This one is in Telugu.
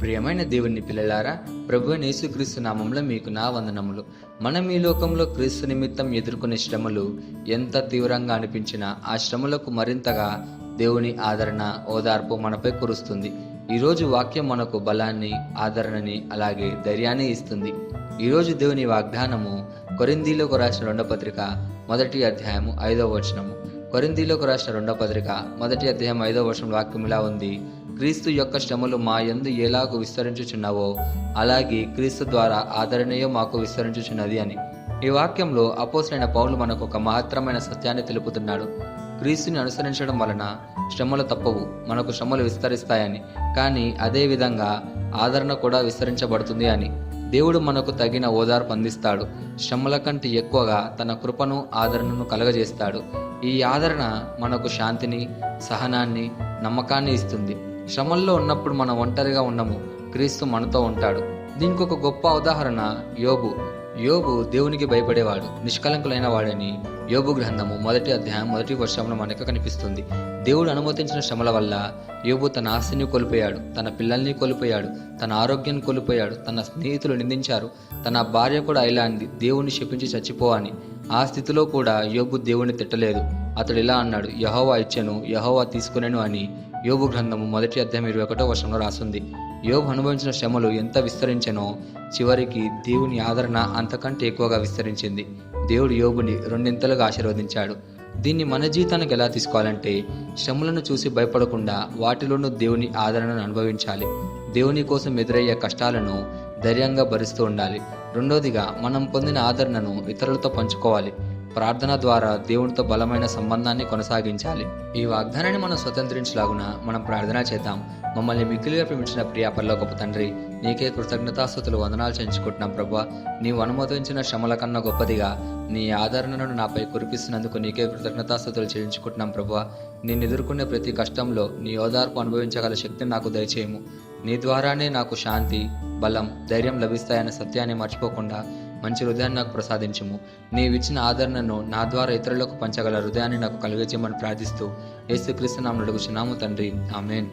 ప్రియమైన దేవుని పిల్లలారా ప్రభు యేసుక్రీస్తు నామంలో మీకు నా వందనములు. మనం ఈ లోకంలో క్రీస్తు నిమిత్తం ఎదుర్కొనే శ్రమలు ఎంత తీవ్రంగా అనిపించినా ఆ శ్రమలకు మరింతగా దేవుని ఆదరణ ఓదార్పు మనపై కురుస్తుంది. ఈరోజు వాక్యం మనకు బలాన్ని ఆదరణని అలాగే ధైర్యాన్ని ఇస్తుంది. ఈరోజు దేవుని వాగ్దానము కొరిందీలోకి రాసిన రెండో పత్రిక మొదటి అధ్యాయము ఐదో వచనము. కొరిందీలోకి రాసిన రెండో పత్రిక మొదటి అధ్యాయం ఐదవ వచనం వాక్యం ఇలా ఉంది. క్రీస్తు యొక్క శ్రమలు మా యందు ఎలాగూ విస్తరించుచున్నావో అలాగే క్రీస్తు ద్వారా ఆదరణయో మాకు విస్తరించుచున్నది అని. ఈ వాక్యంలో అపోసరైన పౌలు మనకు ఒక మహత్తరమైన సత్యాన్ని తెలుపుతున్నాడు. క్రీస్తుని అనుసరించడం వలన శ్రమలు తప్పవు మనకు శ్రమలు విస్తరిస్తాయని. కానీ అదేవిధంగా ఆదరణ కూడా విస్తరించబడుతుంది అని. దేవుడు మనకు తగిన ఓదార్పు అందిస్తాడు. శ్రమల కంటే ఎక్కువగా తన కృపను ఆదరణను కలగజేస్తాడు. ఈ ఆదరణ మనకు శాంతిని సహనాన్ని నమ్మకాన్ని ఇస్తుంది. శ్రమల్లో ఉన్నప్పుడు మనం ఒంటరిగా ఉండము క్రీస్తు మనతో ఉంటాడు. దీనికి ఒక గొప్ప ఉదాహరణ యోబు. యోబు దేవునికి భయపడేవాడు నిష్కలంకులైన వాడని యోబు గ్రంథము మొదటి అధ్యాయం మొదటి వర్షంలో మనకు కనిపిస్తుంది. దేవుడు అనుమతించిన శ్రమల వల్ల యోబు తన ఆస్తిని కోల్పోయాడు తన పిల్లల్ని కోల్పోయాడు తన ఆరోగ్యాన్ని కోల్పోయాడు తన స్నేహితులు నిందించారు తన భార్య కూడా ఇలా దేవుని శపించి చచ్చిపోవని ఆ స్థితిలో కూడా యోబు దేవుని తిట్టలేదు. అతడు ఇలా అన్నాడు యహోవా ఇచ్చెను యహోవా తీసుకునేను అని యోగు గ్రంథము మొదటి అధ్యాయం ఇరవై ఒకటో వర్షంలో రాసింది. యోగు అనుభవించిన శ్రమలు ఎంత విస్తరించెనో చివరికి దేవుని ఆదరణ అంతకంటే ఎక్కువగా విస్తరించింది. దేవుడు యోగుని రెండింతలుగా ఆశీర్వదించాడు. దీన్ని మన జీవితానికి ఎలా తీసుకోవాలంటే శ్రమలను చూసి భయపడకుండా వాటిలోనూ దేవుని ఆదరణను అనుభవించాలి. దేవుని కోసం ఎదురయ్యే కష్టాలను ధైర్యంగా భరిస్తూ ఉండాలి. రెండోదిగా మనం పొందిన ఆదరణను ఇతరులతో పంచుకోవాలి. ప్రార్థన ద్వారా దేవునితో బలమైన సంబంధాన్ని కొనసాగించాలి. ఈ వాగ్దానాన్ని మనం స్వతంత్రించలాగున మనం ప్రార్థన చేద్దాం. మమ్మల్ని మిక్కిలిగా ప్రేమించిన ప్రియాపల్లో గొప్ప తండ్రి నీకే కృతజ్ఞతాస్థుతులు వందనాలు చెంచుకుంటున్నాం ప్రభా. నీవు అనుమతించిన శ్రమల కన్నా గొప్పదిగా నీ ఆదరణను నాపై కురిపిస్తున్నందుకు నీకే కృతజ్ఞతాస్థుతులు చెల్లించుకుంటున్నాం ప్రభా. నేను ఎదుర్కొనే ప్రతి కష్టంలో నీ ఓదార్పు అనుభవించగల శక్తిని నాకు దయచేయము. నీ ద్వారానే నాకు శాంతి బలం ధైర్యం లభిస్తాయన్న సత్యాన్ని మర్చిపోకుండా మంచి హృదయాన్ని నాకు ప్రసాదించము. నీవిచ్చిన ఆదరణను నా ద్వారా ఇతరులకు పంచగల హృదయాన్ని నాకు కలిగించమని ప్రార్థిస్తూ యేసుక్రీస్తు నామను అడుగుచున్నాము తండ్రి. ఆమెన్.